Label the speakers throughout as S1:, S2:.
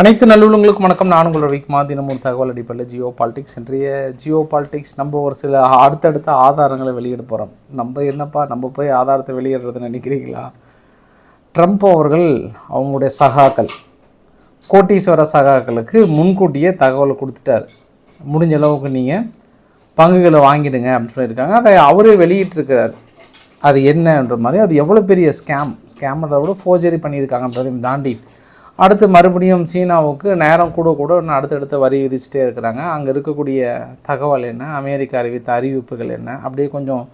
S1: அனைத்து நல்லுள்ளங்களுக்கும் வணக்கம். நான் உங்களோட வீக்மா தினம் ஒரு தகவல் அடிப்படையில் ஜியோ பாலிடிக்ஸ் இன்றைய ஜியோ பாலிடிக்ஸ் நம்ம ஒரு சில அடுத்தடுத்த ஆதாரங்களை வெளியிட போகிறோம் நம்ம என்னப்பா நம்ம போய் ஆதாரத்தை வெளியிடுறதுன்னு நினைக்கிறீங்களா? ட்ரம்ப் அவர்கள் அவங்களுடைய சகாக்கள் கோட்டீஸ்வர சகாக்களுக்கு முன்கூட்டியே தகவல் கொடுத்துட்டாரு. முடிஞ்ச அளவுக்கு நீங்கள் பங்குகளை வாங்கிடுங்க அப்படின்னு சொல்லியிருக்காங்க. அதை அவரே வெளியிட்டிருக்கிறார். அது என்னன்ற மாதிரி அது எவ்வளோ பெரிய ஸ்கேம் ஸ்கேம்ன்றத விட ஃபோர்ஜரி பண்ணியிருக்காங்கன்றதையும் தாண்டி அடுத்து மறுபடியும் சீனாவுக்கு நேரம் கூட கூட இன்னும் அடுத்தடுத்த வரி விதிச்சுட்டே இருக்கிறாங்க. அங்கே இருக்கக்கூடிய தகவல் என்ன? அமெரிக்கா அறிவித்த அறிவிப்புகள் என்ன? அப்படியே கொஞ்சம்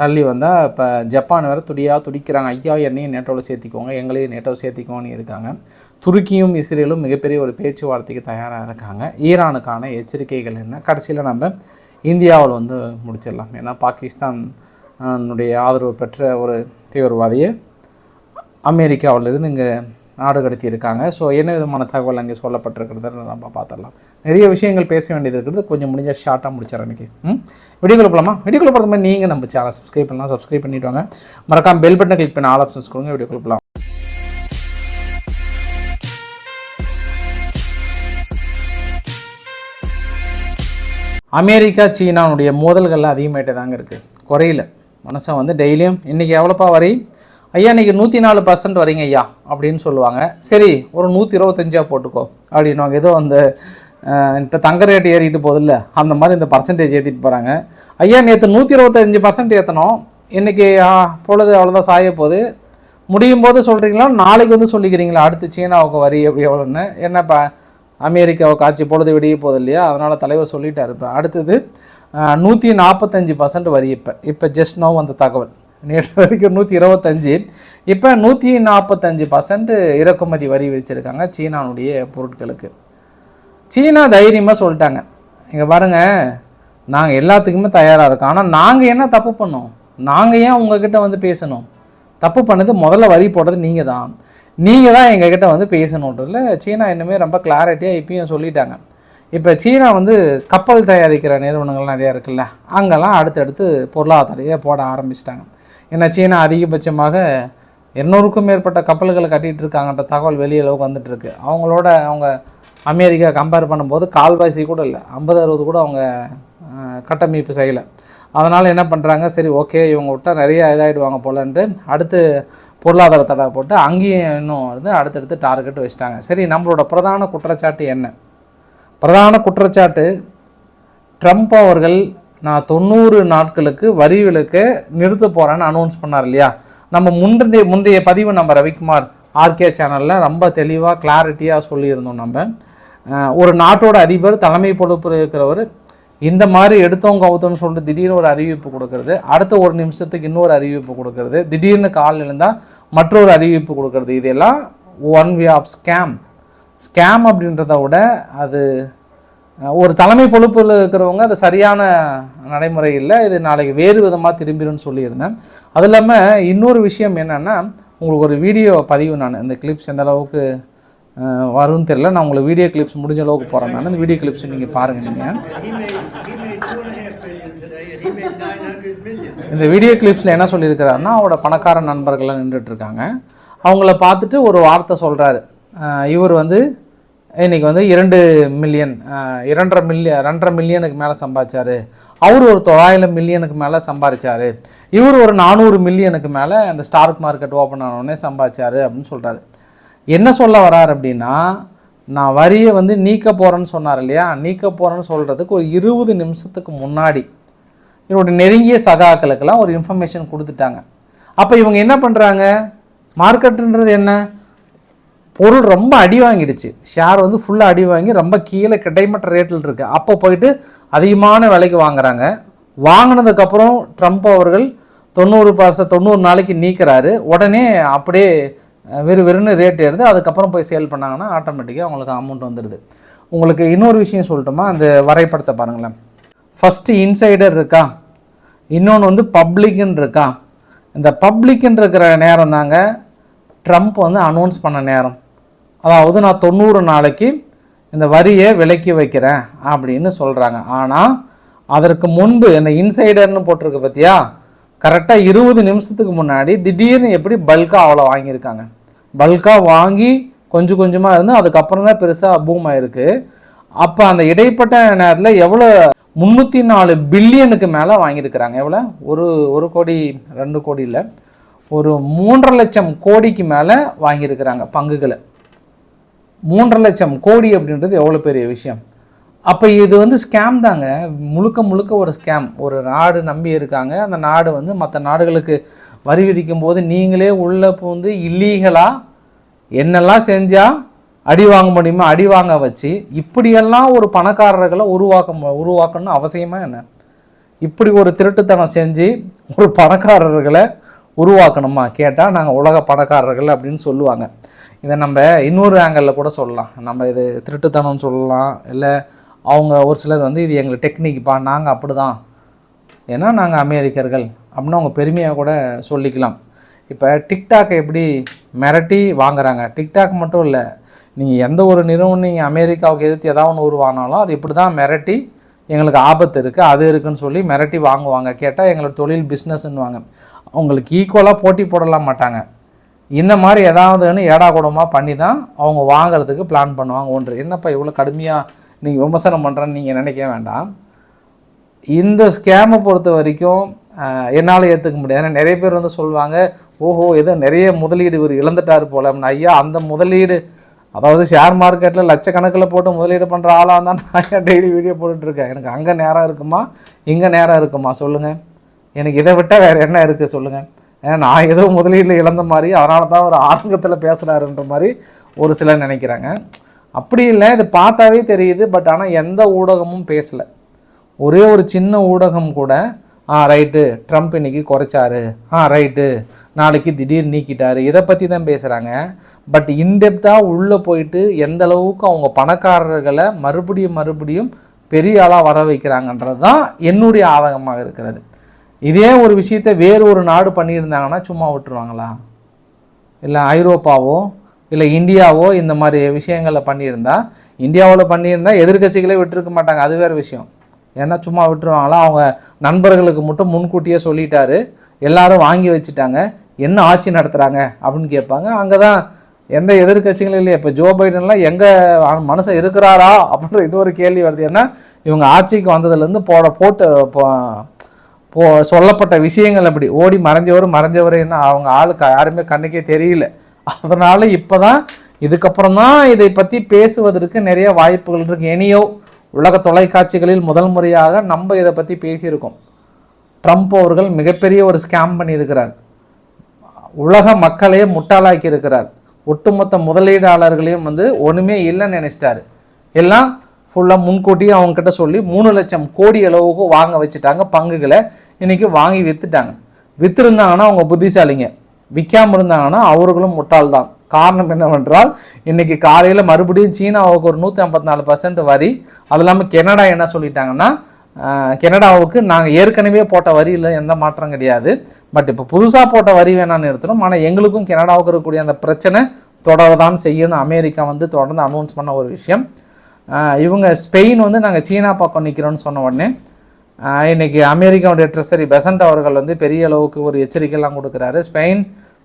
S1: தள்ளி வந்தால் இப்போ ஜப்பான் வேறு துடியாக துடிக்கிறாங்க. ஐயா என்னையும் நேட்டோவில் சேர்த்திக்கோங்க எங்களையும் நேட்டோவில் சேர்த்திக்கோன்னு இருக்காங்க. துருக்கியும் இஸ்ரேலும் மிகப்பெரிய ஒரு பேச்சுவார்த்தைக்கு தயாராக இருக்காங்க. ஈரானுக்கான எச்சரிக்கைகள் என்ன? கடைசியில் நம்ம இந்தியாவில் வந்து முடிச்சிடலாம். ஏன்னா பாகிஸ்தானுடைய ஆதரவு பெற்ற ஒரு தீவிரவாதியை அமெரிக்காவிலிருந்து இங்கே நாடு கடத்தி இருக்காங்க ஸோ என்ன விதமான தகவல் அங்கே சொல்லப்பட்டிருக்கிறது நம்ம பார்த்துடலாம். நிறைய விஷயங்கள் பேச வேண்டியது இருக்கிறது கொஞ்சம் முடிஞ்சால் ஷார்ட்டாக முடிச்சிடறேன் அன்றைக்கி ம்? வீடியோக்குள்ள போகலாமா வீடியோக்குள்ள போகிறது மாதிரி நீங்கள் நம்ம சேனல் சப்ஸ்கிரைப் பண்ணலாம். சப்ஸ்கிரைப் பண்ணிட்டு வாங்க. மறக்காம பெல் பட்டனை கிளிக் பண்ண ஆல் ஆப்ஷன்ஸ் கொடுங்க. வீடியோக்குள்ள போகலாம் அமெரிக்கா சீனாவுடைய மோதல்கள்லாம் அதிகமாகிட்டே தாங்க இருக்குது குறையில. மனசை வந்து டெய்லியும் இன்றைக்கி எவ்வளோப்பா வரையும் ஐயா இன்றைக்கி நூற்றி நாலு பர்சன்ட் வரீங்க ஐயா அப்படின்னு சொல்லுவாங்க. சரி ஒரு நூற்றி இருபத்தஞ்சா போட்டுக்கோ அப்படின்வாங்க ஏதோ அந்த இப்போ தங்க ரேட்டு ஏறிட்டு போதில்ல அந்த மாதிரி இந்த பர்சன்டேஜ் ஏற்றிட்டு போகிறாங்க ஐயா நேற்று நூற்றி இருபத்தஞ்சி பர்சன்ட் ஏற்றணும் இன்றைக்கி பொழுது அவ்வளோதான் சாய போகுது. முடியும் போது சொல்கிறீங்களா நாளைக்கு வந்து சொல்லிக்கிறீங்களா? அடுத்து சீனாவுக்கு வரி அப்படி எவ்வளோன்னு? என்னப்பா அமெரிக்காவுக்கு ஆட்சி பொழுது விடிய போகுது இல்லையா? அதனால் தலைவர் சொல்லிட்டார் இப்போ. அடுத்தது நூற்றி நாற்பத்தஞ்சு பர்சன்ட் வரி இப்போ. இப்போ ஜஸ்ட் நோ வந்த தகவல். நேற்று வரைக்கும் நூற்றி இருபத்தஞ்சி. இப்போ நூற்றி நாற்பத்தஞ்சு பர்சன்ட் இறக்குமதி வரி வச்சுருக்காங்க சீனானுடைய பொருட்களுக்கு. சீனா தைரியமாக சொல்லிட்டாங்க. இங்கே பாருங்கள் நாங்கள் எல்லாத்துக்குமே தயாராக இருக்கோம். ஆனால் நாங்கள் என்ன தப்பு பண்ணோம்? நாங்கள் ஏன் உங்ககிட்ட வந்து பேசணும்? தப்பு பண்ணது முதல்ல வரி போடுறது நீங்கள் தான் நீங்கள் தான் எங்ககிட்ட வந்து பேசணுன்றதில் சீனா இன்னுமே ரொம்ப கிளாரிட்டியாக இப்பயும் சொல்லிட்டாங்க. இப்போ சீனா வந்து கப்பல் தயாரிக்கிற நிறுவனங்கள் நிறையா இருக்குல்ல அங்கெல்லாம் அடுத்தடுத்து பொருளாதாரையே போட ஆரம்பிச்சிட்டாங்க. ஏன்னா சீனா அதிகபட்சமாக எண்ணூறுக்கும் மேற்பட்ட கப்பல்களை கட்டிகிட்டு இருக்காங்கன்ற தகவல் வெளியளவுக்கு வந்துட்டுருக்கு அவங்களோட அவங்க அமெரிக்கா கம்பேர் பண்ணும்போது கால்வாசி கூட இல்லை ஐம்பது அறுபது கூட அவங்க கட்டமைப்பு செய்யலை. அதனால் என்ன பண்ணுறாங்க சரி ஓகே இவங்க விட்டால் நிறைய இதாகிடுவாங்க போலன்ட்டு அடுத்து பொருளாதார தடை போட்டு அங்கேயும் இன்னும் வந்து அடுத்தடுத்து டார்கெட் வச்சுட்டாங்க. சரி நம்மளோட பிரதான குற்றச்சாட்டு என்ன? பிரதான குற்றச்சாட்டு ட்ரம்ப் அவர்கள் நான் தொண்ணூறு நாட்களுக்கு வரி விலக்கை நிறுத்த போகிறேன்னு அனௌன்ஸ் பண்ணார் இல்லையா? நம்ம முந்தைய முந்தைய பதிவு நம்ம ரவிக்குமார் ஆர்கே சேனலில் ரொம்ப தெளிவாக கிளாரிட்டியாக சொல்லியிருந்தோம் நம்ம. ஒரு நாட்டோட அதிபர் தலைமை பொறுப்பு இருக்கிறவர் இந்த மாதிரி எடுத்தவங்க கவுத்தோம்னு சொல்லிட்டு திடீர்னு ஒரு அறிவிப்பு கொடுக்கறது. அடுத்த ஒரு நிமிஷத்துக்கு இன்னொரு அறிவிப்பு கொடுக்கறது. திடீர்னு கால் எழுந்தால் மற்றொரு அறிவிப்பு கொடுக்கறது. இதெல்லாம் one way of scam scam அப்படின்றத விட அது ஒரு தலைமை பொறுப்பில் இருக்கிறவங்க அது சரியான நடைமுறை இல்லை. இது நாளைக்கு வேறு விதமாக திரும்பிடும்னு சொல்லியிருந்தேன். அது இல்லாமல் இன்னொரு விஷயம் என்னென்னா உங்களுக்கு ஒரு வீடியோ பதிவு நான் இந்த கிளிப்ஸ் எந்த அளவுக்கு வரும்னு தெரியல. நான் உங்களுக்கு வீடியோ கிளிப்ஸ் முடிஞ்ச அளவுக்கு போகிறேன் நான் இந்த வீடியோ கிளிப்ஸ் நீங்கள் பாருங்கள் நீங்கள் இந்த வீடியோ கிளிப்ஸில் என்ன சொல்லியிருக்கிறாருன்னா அவரோட பணக்கார நண்பர்கள்லாம் நின்றுட்டு இருக்காங்க. அவங்கள பார்த்துட்டு ஒரு வார்த்தை சொல்கிறாரு இவர் வந்து இன்றைக்கி வந்து இரண்டு மில்லியன் இரண்டரை மில்லியன் ரெண்டரை மில்லியனுக்கு மேலே சம்பாதிச்சார். அவர் ஒரு தொள்ளாயிரம் மில்லியனுக்கு மேலே சம்பாதிச்சார். இவர் ஒரு நானூறு மில்லியனுக்கு மேலே அந்த ஸ்டாக் மார்க்கெட் ஓப்பன் ஆனோடனே சம்பாதிச்சாரு அப்படின்னு சொல்கிறாரு என்ன சொல்ல வரார் அப்படின்னா நான் வரியை வந்து நீக்க போகிறேன்னு சொன்னார் இல்லையா? நீக்க போகிறேன்னு சொல்கிறதுக்கு ஒரு இருபது நிமிஷத்துக்கு முன்னாடி இவருடைய நெருங்கிய சகாக்களுக்கெல்லாம் ஒரு இன்ஃபர்மேஷன் கொடுத்துட்டாங்க. அப்போ இவங்க என்ன பண்ணுறாங்க மார்க்கெட்டுன்றது என்ன? பொருள் ரொம்ப அடி வாங்கிடுச்சு. ஷேர் வந்து ஃபுல்லாக அடி வாங்கி ரொம்ப கீழே கிடைமட்ட ரேட்டில் இருக்குது அப்போ போயிட்டு அதிகமான விலைக்கு வாங்குறாங்க. வாங்கினதுக்கப்புறம் ட்ரம்ப் அவர்கள் தொண்ணூறு பர்சன்ட் தொண்ணூறு நாளைக்கு நீக்கிறாரு. உடனே அப்படியே வெறு வெறுன்னு ரேட் எடுத்து அதுக்கப்புறம் போய் சேல் பண்ணாங்கன்னா ஆட்டோமேட்டிக்காக அவங்களுக்கு அமௌண்ட் வந்துடுது. உங்களுக்கு இன்னொரு விஷயம் சொல்லட்டுமா? அந்த வரைபடத்தை பாருங்களேன். ஃபஸ்ட்டு இன்சைடர் இருக்கா? இன்னொன்று வந்து பப்ளிக்னு இருக்கா? இந்த பப்ளிக்னு இருக்கிற நேரம் தாங்க ட்ரம்ப் வந்து அனௌன்ஸ் பண்ண நேரம். அதாவது நான் தொண்ணூறு நாளைக்கு இந்த வரியை விலக்கி வைக்கிறேன் அப்படின்னு சொல்கிறாங்க ஆனால் அதற்கு முன்பு இந்த இன்சைடர்னு போட்டிருக்கு பார்த்தியா கரெக்டாக இருபது நிமிஷத்துக்கு முன்னாடி திடீர்னு எப்படி பல்காக அவ்வளோ வாங்கியிருக்காங்க. பல்காக வாங்கி கொஞ்சம் கொஞ்சமாக இருந்து அதுக்கப்புறம் தான் பெருசாக பூம் ஆயிருக்கு. அப்போ அந்த இடைப்பட்ட நேரத்தில் எவ்வளோ? முந்நூற்றி நாலு பில்லியனுக்கு மேலே வாங்கியிருக்கிறாங்க. எவ்வளோ? ஒரு ஒரு கோடி ரெண்டு கோடி இல்லை ஒரு மூன்றரை லட்சம் கோடிக்கு மேலே வாங்கியிருக்கிறாங்க பங்குகளை. மூன்றரை லட்சம் கோடி அப்படின்றது எவ்வளோ பெரிய விஷயம். அப்போ இது வந்து ஸ்கேம் தாங்க. முழுக்க முழுக்க ஒரு ஸ்கேம் ஒரு நாடு நம்பி இருக்காங்க. அந்த நாடு வந்து மற்ற நாடுகளுக்கு வரி விதிக்கும் போது நீங்களே உள்ளே பூந்து இல்லீகலாக என்னெல்லாம் செஞ்சால் அடி வாங்க முடியுமோ அடி வாங்க வச்சு இப்படியெல்லாம் ஒரு பணக்காரர்களை உருவாக்க மு- உருவாக்கணும்னு என்ன? இப்படி ஒரு திருட்டுத்தனம் செஞ்சு ஒரு பணக்காரர்களை உருவாக்கணுமா? கேட்டால் நாங்கள் உலக பணக்காரர்கள் அப்படின்னு சொல்லுவாங்க. இதை நம்ம இன்னொரு ஆங்கிளில் கூட சொல்லலாம். நம்ம இது திருட்டுத்தனம்னு சொல்லலாம். இல்லை அவங்க ஒரு சிலர் வந்து இது எங்களுக்கு டெக்னிக்ப்பா நாங்கள் அப்படி தான் ஏன்னா நாங்கள் அமெரிக்கர்கள் அப்படின்னு அவங்க பெருமையாக கூட சொல்லிக்கலாம். இப்போ டிக்டாக் எப்படி மிரட்டி வாங்குறாங்க? டிக்டாக் மட்டும் இல்லை நீங்கள் எந்த ஒரு நிறுவனம் நீங்கள் அமெரிக்காவுக்கு எதிர்த்து ஏதாவது ஒன்று உருவானாலும் அது இப்படி தான் மிரட்டி எங்களுக்கு ஆபத்து இருக்குது அது இருக்குன்னு சொல்லி மிரட்டி வாங்குவாங்க. கேட்டால் எங்களோட தொழில் பிஸ்னஸ்ன்னுவாங்க அவங்களுக்கு ஈக்குவலாக போட்டி போடலாம் மாட்டாங்க. இந்த மாதிரி ஏதாவதுன்னு ஏடா கூடமாக பண்ணி தான் அவங்க வாங்குறதுக்கு பிளான் பண்ணுவாங்க. ஒன்று என்னப்பா இவ்வளோ கடுமையாக நீங்கள் விமர்சனம் பண்ணுறேன்னு நீங்கள் நினைக்க வேண்டாம். இந்த ஸ்கேமை பொறுத்த வரைக்கும் என்னால் ஏற்றுக்க முடியாது. ஏன்னா நிறைய பேர் வந்து சொல்லுவாங்க ஓஹோ ஏதோ நிறைய முதலீடு இவர் இழந்துட்டார் போல. ஐயா அந்த முதலீடு அதாவது ஷேர் மார்க்கெட்டில் லட்சக்கணக்கில் போட்டு முதலீடு பண்ணுற ஆளாக தான் நான் டெய்லி வீடியோ போட்டுட்ருக்கேன்? எனக்கு அங்கே நேரம் இருக்குமா? இங்கே நேரம் இருக்குமா? சொல்லுங்கள் எனக்கு இதை விட்டால் வேறு என்ன இருக்குது சொல்லுங்கள் நான் ஏதோ முதலீட்டில் இழந்த மாதிரி அதனால தான் ஒரு ஆரங்கத்தில் பேசுகிறாருன்ற மாதிரி ஒரு சிலர் நினைக்கிறாங்க. அப்படி இல்லை இது பார்த்தாவே தெரியுது பட் ஆனால் எந்த ஊடகமும் பேசலை. ஒரே ஒரு சின்ன ஊடகம் கூட ஆ ரைட்டு ட்ரம்ப் இன்றைக்கி குறைச்சாரு. ஆ ரைட்டு நாளைக்கு திடீர் நீக்கிட்டாரு. இதை பற்றி தான் பேசுகிறாங்க பட் இன்டெப்த்தாக உள்ளே போயிட்டு எந்த அளவுக்கு அவங்க பணக்காரர்களை மறுபடியும் மறுபடியும் பெரிய ஆளாக வர வைக்கிறாங்கன்றது தான் என்னுடைய ஆதகமாக இருக்கிறது. இதே ஒரு விஷயத்தை வேறு ஒரு நாடு பண்ணியிருந்தாங்கன்னா சும்மா விட்டுருவாங்களா? இல்லை ஐரோப்பாவோ இல்லை இந்தியாவோ இந்த மாதிரி விஷயங்களை பண்ணியிருந்தா இந்தியாவில் பண்ணியிருந்தா எதிர்க்கட்சிகளே விட்டுருக்க மாட்டாங்க. அது வேறு விஷயம். ஏன்னா சும்மா விட்டுருவாங்களா? அவங்க நண்பர்களுக்கு மட்டும் முன்கூட்டியே சொல்லிட்டாரு. எல்லாரும் வாங்கி வச்சுட்டாங்க. என்ன ஆட்சி நடத்துகிறாங்க அப்படின்னு கேட்பாங்க. அங்கே தான் எந்த எதிர்க்கட்சிகளும் இல்லையா. இப்போ ஜோ பைடன்லாம் எங்கே மனசை இருக்கிறாரா அப்படின்ற இன்னொரு கேள்வி வருது. ஏன்னா இவங்க ஆட்சிக்கு வந்ததுலேருந்து போட போட்டு போ- சொல்லப்பட்ட விஷயங்கள் அப்படி. ஓடி மறைஞ்சவர் மறைஞ்சவர் என்ன அவங்க ஆளுக்கு யாருமே கண்ணுக்கே தெரியல. இப்போ தான் இதுக்கப்புறம் தான் இதை பற்றி பேசுவதற்கு நிறைய வாய்ப்புகள் இருக்குது இனியோ உலக தொலைக்காட்சிகளில் முதல் முறையாக நம்ம இதை பற்றி பேசியிருக்கோம். ட்ரம்ப் அவர்கள் மிகப்பெரிய ஒரு ஸ்கேம் பண்ணியிருக்கிறார். உலக மக்களையே முட்டாளாக்கி இருக்கிறார் ஒட்டுமொத்த முதலீடாளர்களையும் வந்து ஒன்றுமே இல்லைன்னு நினைச்சிட்டாரு. எல்லாம் ஃபுல்லாக முன்கூட்டியே அவங்கக்கிட்ட சொல்லி மூணு லட்சம் கோடி அளவுக்கு வாங்க வச்சுட்டாங்க பங்குகளை இன்றைக்கி வாங்கி விற்றுட்டாங்க விற்றுருந்தாங்கன்னா அவங்க புத்திசாலிங்க. விற்காம இருந்தாங்கன்னா அவர்களும் முட்டாள்தான். காரணம் என்னவென்றால் இன்றைக்கி காலையில் மறுபடியும் சீனாவுக்கு ஒரு நூற்றி ஐம்பத்தி நாலு பர்சன்ட் வரி. அது இல்லாமல் கெனடா என்ன சொல்லிட்டாங்கன்னா கெனடாவுக்கு நாங்கள் ஏற்கனவே போட்ட வரியில் எந்த மாற்றம் கிடையாது. பட் இப்போ புதுசாக போட்ட வரி வேணாம்னு நிறுத்தணும் ஆனால் எங்களுக்கும் கெனடாவுக்கு இருக்கக்கூடிய அந்த பிரச்சனை தொடரதான் செய்யணும் அமெரிக்கா வந்து தொடர்ந்து அனௌன்ஸ் பண்ண ஒரு விஷயம். இவங்க ஸ்பெயின் வந்து நாங்கள் சீனா பக்கம் நிற்கிறோன்னு சொன்ன உடனே இன்றைக்கி இன்னைக்கு அமெரிக்காவுடைய ட்ரெஸரி பெசன்ட் அவர்கள் வந்து பெரிய அளவுக்கு ஒரு எச்சரிக்கைலாம் கொடுக்குறாரு. ஸ்பெயின்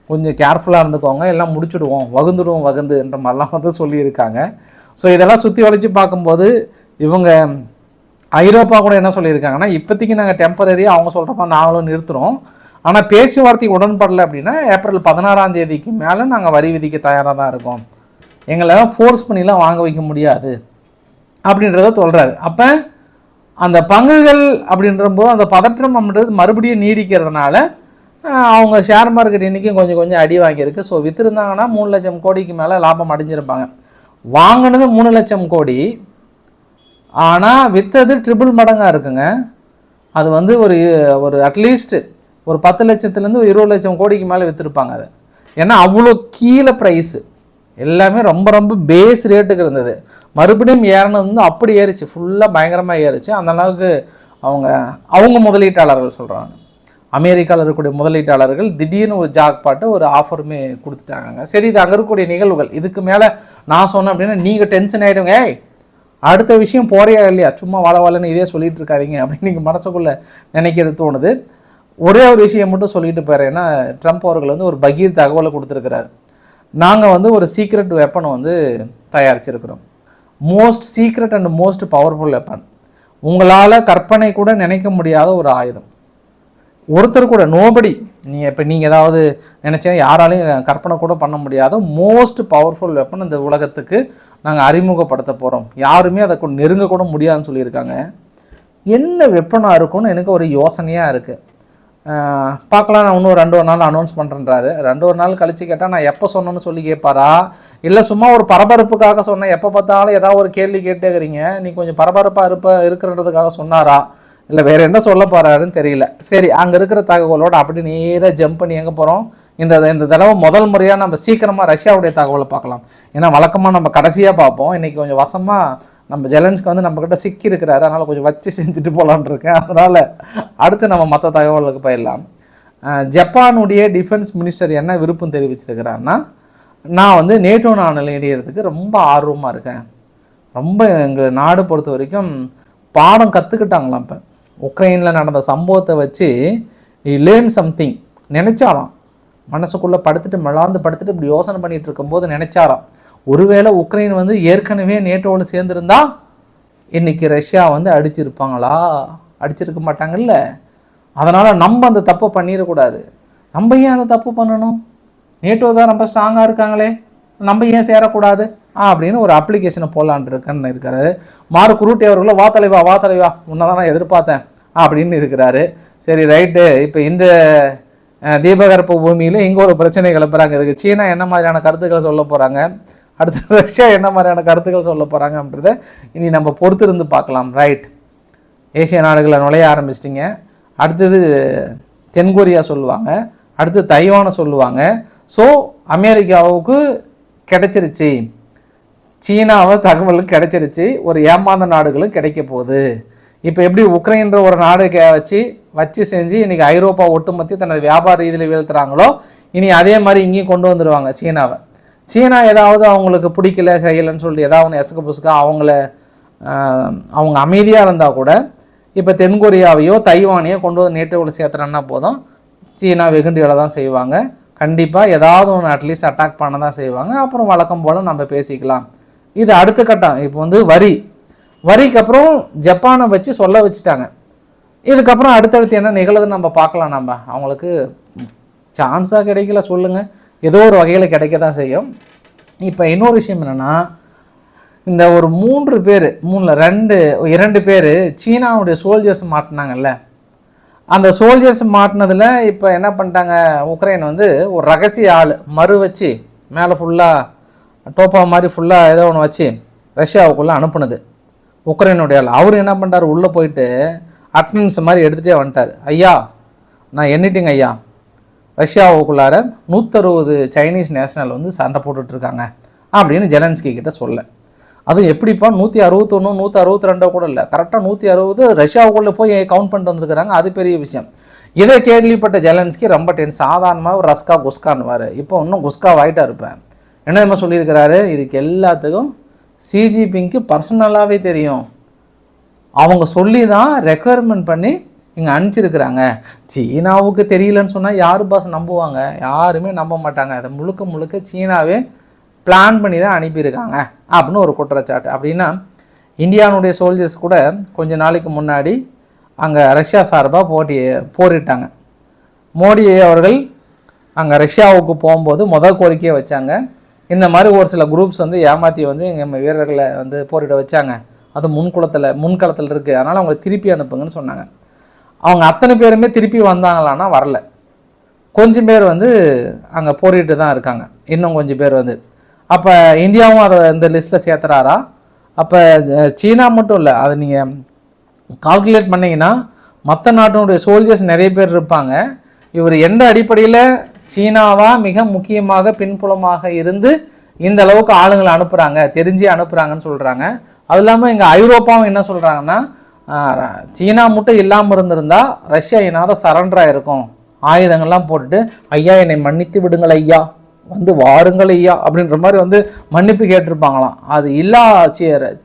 S1: கொஞ்சம் கேர்ஃபுல்லாக இருந்துக்கோங்க எல்லாம் முடிச்சுடுவோம் வகுந்துடுவோம் வகுந்துன்ற மாதிரிலாம் வந்து சொல்லியிருக்காங்க. ஸோ இதெல்லாம் சுற்றி வளைச்சி பார்க்கும்போது இவங்க ஐரோப்பா கூட என்ன சொல்லியிருக்காங்கன்னா இப்போதைக்கு நாங்கள் டெம்பரரியாக அவங்க சொல்கிறப்ப நாங்களும் நிறுத்துகிறோம் ஆனால் பேச்சுவார்த்தை உடன்படலை அப்படின்னா ஏப்ரல் பதினாறாம் தேதிக்கு மேலே நாங்கள் வரி விதிக்க தயாராக தான் இருக்கோம். எங்களை ஃபோர்ஸ் பண்ணிலாம் வாங்க வைக்க முடியாது. அப்படின்றத சொல்கிறாரு அப்போ அந்த பங்குகள் அப்படின்றபோது அந்த பதற்றம் அப்படின்றது மறுபடியும் நீடிக்கிறதுனால அவங்க ஷேர் மார்க்கெட் இன்றைக்கும் கொஞ்சம் கொஞ்சம் அடி வாங்கியிருக்கு. ஸோ விற்றுருந்தாங்கன்னா மூணு லட்சம் கோடிக்கு மேலே லாபம் அடைஞ்சிருப்பாங்க. வாங்கினது மூணு லட்சம் கோடி. ஆனால் விற்றது ட்ரிபிள் மடங்காக இருக்குங்க. அது வந்து ஒரு ஒரு அட்லீஸ்ட் ஒரு பத்து லட்சத்துலேருந்து ஒரு இருபது லட்சம் கோடிக்கு மேலே விற்றுருப்பாங்க அது. ஏன்னா அவ்வளோ கீழே ப்ரைஸு எல்லாமே ரொம்ப ரொம்ப பேஸ் ரேட்டுக்கு இருந்தது. மறுபடியும் ஏறினது வந்து அப்படி ஏறிச்சு. ஃபுல்லாக பயங்கரமாக ஏறிச்சு. அந்த அளவுக்கு அவங்க அவங்க முதலீட்டாளர்கள் சொல்கிறாங்க அமெரிக்காவில் இருக்கக்கூடிய முதலீட்டாளர்கள் திடீர்னு ஒரு ஜாக் பாட்டு ஒரு ஆஃபருமே கொடுத்துட்டாங்க. சரி இது அங்கே இருக்கக்கூடிய நிகழ்வுகள். இதுக்கு மேலே நான் சொன்னேன் அப்படின்னா நீங்கள் டென்ஷன் ஆகிடுங்க ஏய் அடுத்த விஷயம் போறையா இல்லையா? சும்மா வாழ வாழன்னு இதே சொல்லிட்டு இருக்காதிங்க அப்படின்னு நீங்கள் மனசுக்குள்ளே நினைக்கிறது தோணுது. ஒரே ஒரு விஷயம் மட்டும் சொல்லிட்டு போகிறேன் ஏன்னா ட்ரம்ப் அவர்கள் வந்து ஒரு பகீர் தகவலை கொடுத்துருக்கிறார். நாங்கள் வந்து ஒரு சீக்ரெட் வெப்பனை வந்து தயாரிச்சிருக்கிறோம். Most secret and most powerful weapon உங்களால் கற்பனை கூட நினைக்க முடியாத ஒரு ஆயுதம். ஒருத்தர் கூட நோபடி நீங்கள் இப்போ நீங்கள் ஏதாவது நினச்சா யாராலையும் கற்பனை கூட பண்ண முடியாத மோஸ்ட் பவர்ஃபுல் வெப்பன் இந்த உலகத்துக்கு நாங்கள் அறிமுகப்படுத்த போகிறோம் யாருமே அதை நெருங்க கூட முடியாதுன்னு சொல்லியிருக்காங்க. என்ன வெப்பனாக இருக்கும்னு எனக்கு ஒரு யோசனையாக இருக்குது பார்க்கலாம் நான் இன்னும் ரெண்டு ஒரு நாள் அனௌன்ஸ் பண்ணுறேன்றாரு ரெண்டு ஒரு நாள் கழித்து கேட்டால் நான் எப்போ சொன்னேன்னு சொல்லி கேட்பாரா? இல்லை சும்மா ஒரு பரபரப்புக்காக சொன்னேன். எப்போ பார்த்தாலும் ஏதாவது ஒரு கேள்வி கேட்டேங்கிறீங்க நீ கொஞ்சம் பரபரப்பாக இருப்ப இருக்கிறன்றதுக்காக சொன்னாரா? இல்லை வேறு என்ன சொல்ல போகிறாருன்னு தெரியல. சரி அங்கே இருக்கிற தகவலோடு அப்படி நேராக ஜம்ப் பண்ணி எங்கே போகிறோம் இந்த இந்த தடவை முதல் முறையாக நம்ம சீக்கிரமாக ரஷ்யாவுடைய தகவலை பார்க்கலாம். ஏன்னா வழக்கமாக நம்ம கடைசியாக பார்ப்போம். இன்றைக்கி கொஞ்சம் வசமாக நம்ம ஜெலன்ஸ்க்கு வந்து நம்மக்கிட்ட சிக்கி இருக்கிறாரு. அதனால் கொஞ்சம் வச்சு செஞ்சுட்டு போகலான் இருக்கேன். அதனால் அடுத்து நம்ம மற்ற தகவலுக்கு போயிடலாம். ஜப்பானுடைய டிஃபென்ஸ் மினிஸ்டர் என்ன விருப்பம் தெரிவிச்சிருக்கிறாருன்னா நான் வந்து நேட்டோ நாணல் இணையிறதுக்கு ரொம்ப ஆர்வமாக இருக்கேன். ரொம்ப எங்கள் நாடு பொறுத்த வரைக்கும் பாடம் கற்றுக்கிட்டாங்களாம் இப்போ. உக்ரைனில் நடந்த சம்பவத்தை வச்சு லேர்ன் சம்திங் நினச்சாராம். மனசுக்குள்ளே படுத்துட்டு மலாந்து படுத்துட்டு இப்படி யோசனை பண்ணிகிட்டு இருக்கும்போது நினச்சாராம். ஒருவேளை உக்ரைன் வந்து ஏற்கனவே நேட்டோவில் சேர்ந்துருந்தா இன்றைக்கி ரஷ்யா வந்து அடிச்சிருப்பாங்களா? அடிச்சிருக்க மாட்டாங்கல்ல? அதனால் நம்ம அந்த தப்பை பண்ணிடக்கூடாது. நம்ம ஏன் அந்த தப்பு பண்ணணும்? நேட்டோ தான் ரொம்ப ஸ்ட்ராங்காக இருக்காங்களே. நம்ம ஏன் சேரக்கூடாது? ஆ அப்படின்னு ஒரு அப்ளிகேஷனை போடலான் இருக்கேன்னு இருக்காரு. மாறு குருட்டி அவர்களை வா தலைவா வா தலைவா. உன்னதான் நான் எதிர்பார்த்தேன். அப்படின்னு இருக்கிறாரு. சரி ரைட்டு இப்போ இந்த தீபகற்ப பூமியில் இங்கே ஒரு பிரச்சனை கிளப்புறாங்க. இதுக்கு சீனா என்ன மாதிரியான கருத்துக்கள் சொல்ல போகிறாங்க அடுத்து ரஷ்யா என்ன மாதிரியான கருத்துக்கள் சொல்ல போகிறாங்கன்றத இனி நம்ம பொறுத்திருந்து பார்க்கலாம். ரைட் ஏசிய நாடுகளை நுழைய ஆரம்பிச்சிட்டிங்க. அடுத்தது தென்கொரியா சொல்லுவாங்க. அடுத்து தைவானை சொல்லுவாங்க. ஸோ அமெரிக்காவுக்கு கிடைச்சிருச்சு. சீனாவை தகவல் கிடைச்சிருச்சு. ஒரு ஏமாந்த நாடுகளும் கிடைக்க போகுது. இப்போ எப்படி உக்ரைன்ற ஒரு நாடு வச்சு வச்சு செஞ்சு இன்றைக்கி ஐரோப்பா ஒட்டுமொத்தி தனது வியாபார ரீதியில் வீழ்த்துறாங்களோ இனி அதே மாதிரி இங்கேயும் கொண்டு வந்துடுவாங்க சீனாவை. சீனா ஏதாவது அவங்களுக்கு பிடிக்கல செய்யலைன்னு சொல்லிட்டு ஏதாவது ஒன்று எசக்கு புசுக்கா அவங்கள அவங்க அமைதியாக இருந்தால் கூட இப்போ தென்கொரியாவையோ தைவானையோ கொண்டு வந்து நேட்டோவில் சேர்த்துறேன்னா போதும். சீனா வெகுண்டுகளை தான் செய்வாங்க. கண்டிப்பாக ஏதாவது ஒன்று அட்லீஸ்ட் அட்டாக் பண்ண தான் செய்வாங்க. அப்புறம் வழக்கம் போல் நம்ம பேசிக்கலாம். இது அடுத்த கட்டம். இப்போ வந்து வரி. வரிக்கு அப்புறம் ஜப்பானை வச்சு சொல்ல வச்சுட்டாங்க. இதுக்கப்புறம் அடுத்தடுத்து என்ன நிகழுதுன்னு நம்ம பார்க்கலாம் நம்ம. அவங்களுக்கு சான்ஸாக கிடைக்கல சொல்லுங்கள் ஏதோ ஒரு வகையில் கிடைக்க தான் செய்யும். இப்போ இன்னொரு விஷயம் என்னென்னா இந்த ஒரு மூன்று பேர் மூணில் ரெண்டு இரண்டு பேர் சீனாவுடைய சோல்ஜர்ஸ் மாட்டினாங்கல்ல. அந்த சோல்ஜர்ஸ் மாட்டினதில் இப்போ என்ன பண்ணிட்டாங்க உக்ரைன் வந்து ஒரு ரகசிய ஆள் மறு வச்சு மேலே ஃபுல்லாக டோப்பா மாதிரி ஃபுல்லாக ஏதோ ஒன்று வச்சு ரஷ்யாவுக்குள்ளே அனுப்புனது. உக்ரைனுடைய ஆள். அவர் என்ன பண்ணுறாரு உள்ளே போயிட்டு அட்டனன்ஸ் மாதிரி எடுத்துகிட்டே வந்துட்டார். ஐயா நான் எண்ணிட்டேங்க ஐயா. ரஷ்யாவுக்குள்ளார நூற்றறுபது சைனீஸ் நேஷனல் வந்து சண்டை போட்டுட்ருக்காங்க அப்படின்னு ஜெலன்ஸ்கி கிட்ட சொல்ல. அதுவும் எப்படிப்பா? நூற்றி அறுபத்தொன்று நூற்றி அறுபத்தி ரெண்டோ கூட இல்லை. கரெக்டாக நூற்றி அறுபது ரஷ்யாவுக்குள்ளே போய் கவுண்ட் பண்ணிட்டு வந்திருக்கிறாங்க. அது பெரிய விஷயம். இதை கேள்விப்பட்ட ஜெலன்ஸ்கி ரொம்ப டென் சாதாரணமாக ஒரு ரஸ்கா குஸ்கான்னுவார். இப்போ இன்னும் குஸ்கா ஆகிட்டா இருப்பேன். என்ன சொல்லியிருக்கிறாரு? இதுக்கு எல்லாத்துக்கும் சிஜிபிங்க்கு பர்சனலாகவே தெரியும். அவங்க சொல்லி தான் ரெக்குயர்மெண்ட் பண்ணி இங்கே அனுப்பிச்சிருக்கிறாங்க. சீனாவுக்கு தெரியலன்னு சொன்னால் யார் பாஸ் நம்புவாங்க? யாருமே நம்ப மாட்டாங்க. அதை முழுக்க முழுக்க சீனாவே பிளான் பண்ணி தான் அனுப்பியிருக்காங்க அப்படின்னு ஒரு குற்றச்சாட்டு. அப்படின்னா இந்தியானுடைய சோல்ஜர்ஸ் கூட கொஞ்ச நாளைக்கு முன்னாடி அங்கே ரஷ்யா சார்பாக போட்டி போரிட்டாங்க. மோடி அவர்கள் அங்கே ரஷ்யாவுக்கு போகும்போது முதல் கோரிக்கையை வச்சாங்க. இந்த மாதிரி ஒரு சில குரூப்ஸ் வந்து ஏமாற்றி வந்து எங்கள் வீரர்களை வந்து போரிட வச்சாங்க. அது முன்குளத்தில் முன்களத்தில் இருக்குது அதனால் அவங்களை திருப்பி அனுப்புங்கன்னு சொன்னாங்க. அவங்க அத்தனை பேருமே திருப்பி வந்தாங்களான்னா வரல. கொஞ்சம் பேர் வந்து அங்கே போரிட்டு தான் இருக்காங்க. இன்னும் கொஞ்சம் பேர் வந்து. அப்போ இந்தியாவும் அதை இந்த லிஸ்ட்டில் சேர்த்துறாரா? அப்போ சீனா மட்டும் இல்லை அதை நீங்கள் கால்குலேட் பண்ணீங்கன்னா மற்ற நாட்டினுடைய சோல்ஜர்ஸ் நிறைய பேர் இருப்பாங்க. இவர் எந்த அடிப்படையில் சீனாவா மிக முக்கியமாக பின்புலமாக இருந்து இந்த அளவுக்கு ஆளுங்களை அனுப்புகிறாங்க தெரிஞ்சே அனுப்புகிறாங்கன்னு சொல்கிறாங்க அது இல்லாமல் இங்கே ஐரோப்பாவும் என்ன சொல்கிறாங்கன்னா சீனா மட்டும் இல்லாமல் இருந்திருந்தால் ரஷ்யா என்னால் சரண்டராக இருக்கும் ஆயுதங்கள்லாம் போட்டுட்டு ஐயா என்னை மன்னித்து விடுங்கள் ஐயா வந்து வாருங்கள் ஐயா அப்படின்ற மாதிரி வந்து மன்னிப்பு கேட்டிருப்பாங்களாம். அது இல்லா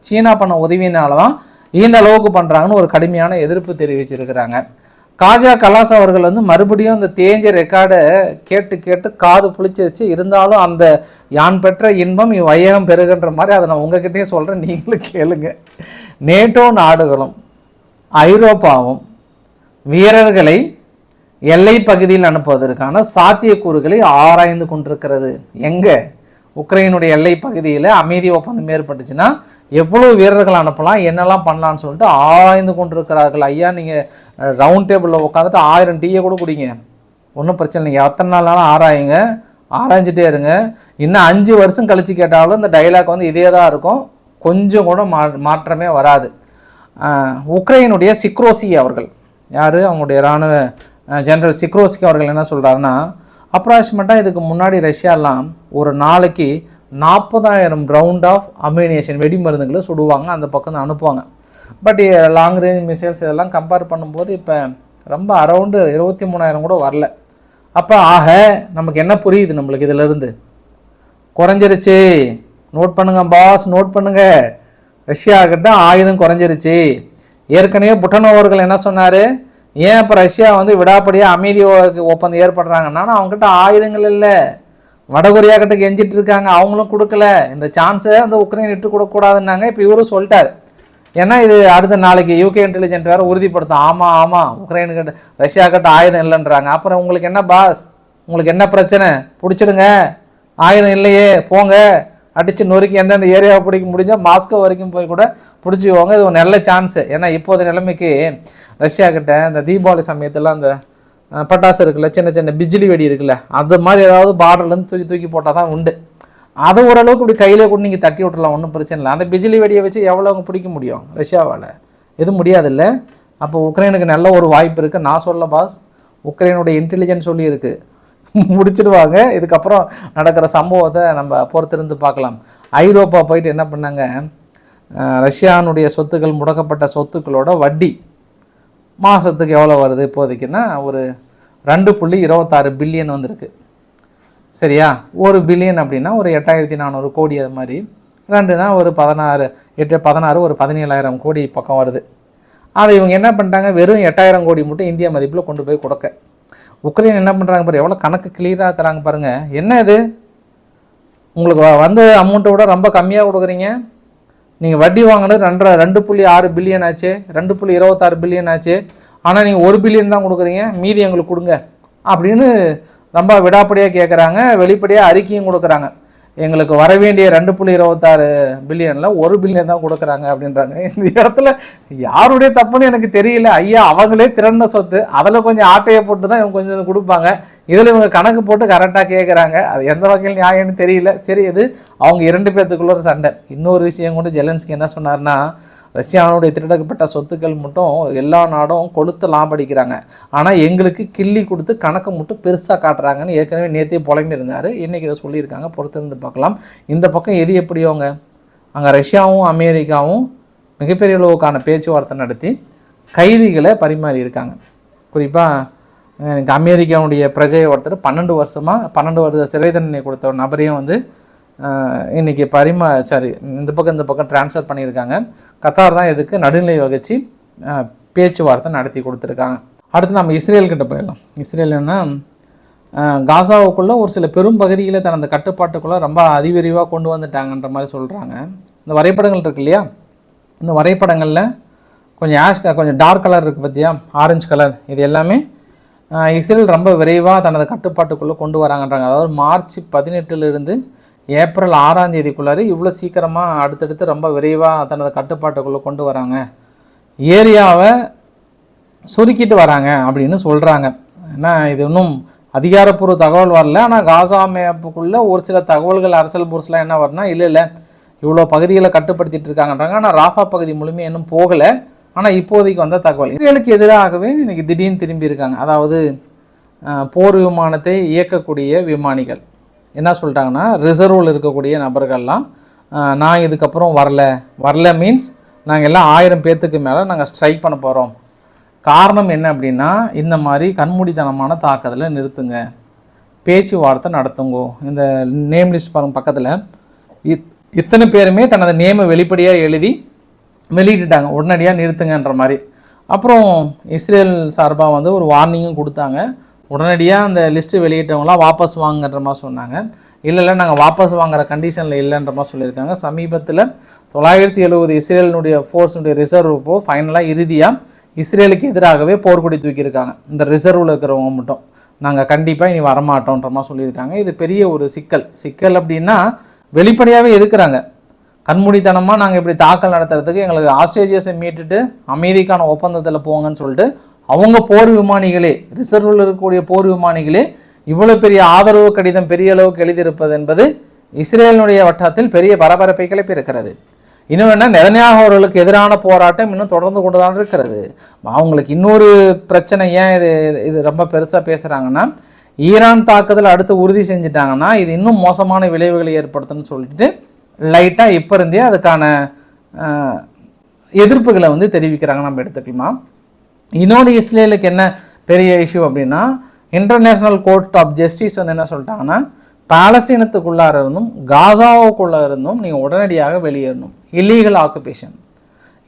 S1: சீனா பண்ண உதவியினால தான் இந்த அளவுக்கு பண்ணுறாங்கன்னு ஒரு கடுமையான எதிர்ப்பு தெரிவிச்சிருக்கிறாங்க. காஜா கலாஸ் அவர்கள் வந்து மறுபடியும் அந்த தேஞ்ச ரெக்கார்டை கேட்டு கேட்டு காது புளிச்சிருச்சு இருந்தாலும் அந்த யான் பெற்ற இன்பம் வையகம் பெறுகின்ற மாதிரி அதை நான் உங்ககிட்டயே சொல்கிறேன் நீங்களும் கேளுங்க. நேட்டோ நாடுகளும் ஐரோப்பாவும் வீரர்களை எல்லை பகுதியில் அனுப்புவதற்கான சாத்தியக்கூறுகளை ஆராய்ந்து கொண்டிருக்கிறது. எங்கே? உக்ரைனுடைய எல்லை பகுதியில் அமைதி ஒப்பந்தம் ஏற்பட்டுச்சுன்னா எவ்வளோ வீரர்கள் அனுப்பலாம் என்னெல்லாம் பண்ணலாம்னு சொல்லிட்டு ஆராய்ந்து கொண்டிருக்கிறார்கள். ஐயா நீங்கள் ரவுண்ட் டேபிளில் உட்காந்துட்டு ஆயிரம் டீயை கூட குடிங்க. ஒன்றும் பிரச்சனை இல்லைங்க. எத்தனை நாளாலும் ஆராயுங்க. ஆராய்ஞ்சிட்டே இருங்க. இன்னும் அஞ்சு வருஷம் கழிச்சு கேட்டாலும் இந்த டைலாக் வந்து இதே தான் இருக்கும். கொஞ்சம் கூட மா மாற்றமே வராது. உக்ரைனுடைய சிக்ரோசி அவர்கள். யார்? அவங்களுடைய இராணுவ ஜெனரல் சிக்ரோசிக்கு அவர்கள் என்ன சொல்கிறாருன்னா அப்ராக்சிமேட்டாக இதுக்கு முன்னாடி ரஷ்யாலாம் ஒரு நாளைக்கு நாற்பதாயிரம் ரவுண்ட் ஆஃப் அமினேஷன் வெடி மருந்துகளை சுடுவாங்க அந்த பக்கம் தான் அனுப்புவாங்க பட் லாங் ரேஞ்ச் மிசைல்ஸ் இதெல்லாம் கம்பேர் பண்ணும்போது இப்போ ரொம்ப அரௌண்டு இருபத்தி மூணாயிரம் கூட வரல. அப்போ ஆக நமக்கு என்ன புரியுது நம்மளுக்கு இதிலிருந்து? குறைஞ்சிருச்சு. நோட் பண்ணுங்க பாஸ் நோட் பண்ணுங்க. ரஷ்யா கிட்ட ஆயுதம் குறைஞ்சிருச்சு. ஏற்கனவே புட்டனோவர்கள் என்ன சொன்னார்? ஏன் இப்போ ரஷ்யா வந்து விடாப்படியாக அமைதி ஒப்பந்தம் ஏற்படுறாங்கன்னா அவங்ககிட்ட ஆயுதங்கள் இல்லை. வடகொரியா கிட்ட கெஞ்சிட்டு இருக்காங்க. அவங்களும் கொடுக்கல. இந்த சான்ஸை வந்து உக்ரைன் விட்டு கொடுக்கக்கூடாதுன்னாங்க இப்போ இவரும் சொல்லிட்டார். ஏன்னா இது அடுத்த நாளைக்கு யூகே இன்டெலிஜென்ட் வேறு உறுதிப்படுத்தும். ஆமாம் ஆமாம் உக்ரைனு கிட்ட ரஷ்யா கிட்ட ஆயுதம் இல்லைன்றாங்க. அப்புறம் உங்களுக்கு என்ன பாஸ் உங்களுக்கு என்ன பிரச்சனை? பிடிச்சிடுங்க. ஆயுதம் இல்லையே. போங்க. அடித்து நொறுக்கி எந்தெந்த ஏரியாவை பிடிக்க முடிஞ்சால் மாஸ்கோ வரைக்கும் போய் கூட பிடிச்சிக்குவாங்க இது ஒரு நல்ல சான்ஸு ஏன்னா இப்போது நிலைமைக்கு ரஷ்யா கிட்ட இந்த தீபாவளி சமயத்தில் அந்த பட்டாசு இருக்குல்ல சின்ன சின்ன பிஜிலி வெடி இருக்குல்ல அது மாதிரி ஏதாவது பார்டர்லேருந்து தூக்கி தூக்கி போட்டால் தான் உண்டு. அதை ஓரளவுக்கு இப்படி கையிலே கூட நீங்கள் தட்டி விட்டுறலாம் ஒன்றும் பிரச்சனை இல்லை. அந்த பிஜிலி வெடியை வச்சு எவ்வளோ அவங்க பிடிக்க முடியும் ரஷ்யாவால்? எதுவும் முடியாதுல்ல. அப்போ உக்ரைனுக்கு நல்ல ஒரு வாய்ப்பு இருக்குது நான் சொல்ல பாஸ் உக்ரைனுடைய இன்டெலிஜென்ஸ் சொல்லியிருக்கு. முடிச்சிடுவாங்க. இதுக்கப்புறம் நடக்கிற சம்பவத்தை நம்ம பொறுத்திருந்து பார்க்கலாம். ஐரோப்பா போயிட்டு என்ன பண்ணாங்க? ரஷ்யானுடைய சொத்துக்கள் முடக்கப்பட்ட சொத்துக்களோட வட்டி மாதத்துக்கு எவ்வளோ வருது? இப்போதைக்குன்னா ஒரு ரெண்டு புள்ளி இருபத்தாறு பில்லியன் வந்திருக்கு. சரியா? ஒரு பில்லியன் அப்படின்னா ஒரு எட்டாயிரத்தி நானூறு கோடி அது மாதிரி. ரெண்டுனா ஒரு பதினாறு எட்டு பதினாறு ஒரு பதினேழாயிரம் கோடி பக்கம் வருது. அதை இவங்க என்ன பண்ணிட்டாங்க? வெறும் எட்டாயிரம் கோடி மட்டும் இந்திய மதிப்பில் கொண்டு போய் கொடுக்க. உக்ரைன் என்ன பண்ணுறாங்க பாரு எவ்வளோ கணக்கு கிளியராக தராங்க பாருங்கள் என்ன இது? உங்களுக்கு வ- வந்த அமௌண்ட்டை விட ரொம்ப கம்மியாக கொடுக்குறீங்க. நீங்கள் வட்டி வாங்கினது ரெண்டரை ரெண்டு புள்ளி ஆறு பில்லியன் ஆச்சு. ரெண்டு புள்ளி இருபத்தாறு பில்லியன் ஆச்சு. ஆனால் நீங்கள் ஒரு பில்லியன் தான் கொடுக்குறீங்க. மீதி எங்களுக்கு கொடுங்க. அப்படின்னு ரொம்ப விடாப்படியாக கேட்குறாங்க வெளிப்படையாக அறிக்கையும் கொடுக்குறாங்க. எங்களுக்கு வர வேண்டிய ரெண்டு புள்ளி இருபத்தாறு பில்லியனில் ஒரு பில்லியன் தான் கொடுக்குறாங்க அப்படின்றாங்க. இந்த இடத்துல யாருடைய தப்புன்னு எனக்கு தெரியல. ஐயா அவங்களே திறந்த சொத்து. அதில் கொஞ்சம் ஆட்டையை போட்டு தான் இவங்க கொஞ்சம் கொடுப்பாங்க. இதில் இவங்க கணக்கு போட்டு கரெக்டாக கேட்குறாங்க அது எந்த வகையில் நியாயம்னு தெரியல. சரி இது அவங்க இரண்டு பேர்த்துக்குள்ள ஒரு சண்டை. இன்னொரு விஷயம் கூட ஜெலன்ஸ்கி என்ன சொன்னார்னா ரஷ்யானுடைய திருடக்கப்பட்ட சொத்துக்கள் மட்டும் எல்லா நாடும் கொளுத்து லாபடிக்கிறாங்க. ஆனால் எங்களுக்கு கிள்ளி கொடுத்து கணக்கு மட்டும் பெருசாக காட்டுறாங்கன்னு ஏற்கனவே நேற்றே புலம்பியிருந்தார் இன்றைக்கி இதை சொல்லியிருக்காங்க. பொறுத்திருந்து பார்க்கலாம். இந்த பக்கம் எது எப்படியோங்க? அங்கே ரஷ்யாவும் அமெரிக்காவும் மிகப்பெரிய அளவுக்கான பேச்சுவார்த்தை நடத்தி கைதிகளை பரிமாறி இருக்காங்க. குறிப்பாக எனக்கு அமெரிக்காவுடைய பிரஜையை ஒருத்தர் பன்னெண்டு வருஷமாக பன்னெண்டு வருட சிறை தண்டனை கொடுத்த ஒரு நபரையும் வந்து இன்றைக்கி இன்னைக்கு பரிமா சாரி இந்த பக்கம் இந்த பக்கம் ட்ரான்ஸ்ஃபர் பண்ணியிருக்காங்க. கத்தார் தான் இதுக்கு நடுநிலை வகிச்சு பேச்சுவார்த்தை நடத்தி கொடுத்துருக்காங்க. அடுத்து நம்ம இஸ்ரேல்கிட்ட போயிடலாம். இஸ்ரேல் என்ன காசாவுக்குள்ளே ஒரு சில பெரும் பகுதிகளை தனது கட்டுப்பாட்டுக்குள்ளே ரொம்ப அதிவிரிவாக கொண்டு வந்துட்டாங்கன்ற மாதிரி சொல்கிறாங்க இந்த வரைபடங்கள் இருக்கு இல்லையா? இந்த வரைபடங்களில் கொஞ்சம் ஆஷ் கொஞ்சம் டார்க் கலர் இருக்குது பார்த்தியா ஆரஞ்சு கலர் இது எல்லாமே இஸ்ரேல் ரொம்ப விரைவாக தனது கட்டுப்பாட்டுக்குள்ளே கொண்டு வராங்கன்றாங்க. அதாவது மார்ச் பதினெட்டுலேருந்து ஏப்ரல் ஆறாம் தேதிக்குள்ளார இவ்வளோ சீக்கிரமாக அடுத்தடுத்து ரொம்ப விரைவாக தனது கட்டுப்பாட்டுக்குள்ளே கொண்டு வராங்க. ஏரியாவை சுருக்கிட்டு வராங்க அப்படின்னு சொல்கிறாங்க ஏன்னா இது இன்னும் அதிகாரப்பூர்வ தகவல் வரல. ஆனால் காசா மேப்புக்குள்ளே ஒரு சில தகவல்கள் அரசியல் புருஷெலாம் என்ன வரும்னா இல்லை இல்லை இவ்வளோ பகுதிகளை கட்டுப்படுத்திட்டு இருக்காங்கன்றாங்க. ஆனால் ராஃபா பகுதி முழுமையாக இன்னும் போகலை. ஆனால் இப்போதைக்கு வந்த தகவல். இஸ்ரேலுக்கு எதிராகவே இன்றைக்கி திடீர்னு திரும்பி இருக்காங்க. அதாவது போர் விமானத்தை இயக்கக்கூடிய விமானிகள். என்ன சொல்லிட்டாங்கன்னா ரிசர்வில் இருக்கக்கூடிய நபர்கள்லாம் நான் இதுக்கப்புறம் வரல. வரல மீன்ஸ் நாங்கள் எல்லாம் ஆயிரம் பேர்த்துக்கு மேலே நாங்கள் ஸ்ட்ரைக் பண்ண போகிறோம் காரணம் என்ன அப்படின்னா இந்த மாதிரி கண்மூடித்தனமான தாக்குதலை நிறுத்துங்க. பேச்சுவார்த்தை நடத்துங்கோ. இந்த நேம் லிஸ்ட் பாருங்க பக்கத்தில். இத் இத்தனை பேருமே தனது நேமை வெளிப்படையாக எழுதி வெளியிட்டுட்டாங்க. உடனடியாக நிறுத்துங்கன்ற மாதிரி. அப்புறம் இஸ்ரேல் சார்பாக வந்து ஒரு வார்னிங்கும் கொடுத்தாங்க. உடனடியாக அந்த லிஸ்ட்டு வெளியிட்டவங்களாம் வாபஸ் வாங்குன்ற மாதிரி சொன்னாங்க. இல்லை இல்லை நாங்கள் வாபஸ் வாங்குற கண்டிஷனில் இல்லைன்ற மாதிரி சொல்லியிருக்காங்க. சமீபத்தில் தொள்ளாயிரத்தி எழுபது இஸ்ரேலினுடைய ஃபோர்ஸினுடைய ரிசர்வ் போ ஃபைனலாக இறுதியாக இஸ்ரேலுக்கு எதிராகவே போர்க்குடி தூக்கியிருக்காங்க. இந்த ரிசர்வில் இருக்கிறவங்க மட்டும். நாங்கள் கண்டிப்பாக இனி வரமாட்டோன்ற மாதிரி சொல்லியிருக்காங்க. இது பெரிய ஒரு சிக்கல். சிக்கல் அப்படின்னா வெளிப்படையாகவே இருக்கிறாங்க கண்மூடித்தனமாக நாங்கள் இப்படி தாக்கல் நடத்துறதுக்கு எங்களுக்கு ஆஸ்திரேலியஸை மீட்டுட்டு அமைதிக்கான ஒப்பந்தத்தில் போங்கன்னு சொல்லிட்டு அவங்க போர் விமானிகளே ரிசர்வில் இருக்கக்கூடிய போர் விமானிகளே இவ்வளோ பெரிய ஆதரவு கடிதம் பெரிய அளவுக்கு எழுதியிருப்பது என்பது இஸ்ரேலினுடைய வட்டத்தில் பெரிய பரபரப்பை கிளப்பி இருக்கிறது இன்னும் என்ன நெதன்யாகு அவர்களுக்கு எதிரான போராட்டம் இன்னும் தொடர்ந்து கொண்டு தான் இருக்கிறது. அவங்களுக்கு இன்னொரு பிரச்சனை ஏன் இது இது ரொம்ப பெருசாக பேசுகிறாங்கன்னா ஈரான் தாக்குதல் அடுத்து உறுதி செஞ்சுட்டாங்கன்னா இது இன்னும் மோசமான விளைவுகளை ஏற்படுத்தும்னு சொல்லிட்டு லைட்டாக இப்போ இருந்தே அதுக்கான எதிர்ப்புகளை வந்து தெரிவிக்கிறாங்க நம்ம எடுத்துக்கலாமா? இன்னொரு இஸ்ரேலுக்கு என்ன பெரிய இஷ்யூ அப்படின்னா இன்டர்நேஷ்னல் கோர்ட் ஆஃப் ஜஸ்டிஸ் வந்து என்ன சொல்லிட்டாங்கன்னா பாலஸ்தீனத்துக்குள்ளார இருந்தும் காசாவுக்குள்ளே இருந்தும் நீங்கள் உடனடியாக வெளியேறணும். இல்லீகல் ஆக்குபேஷன்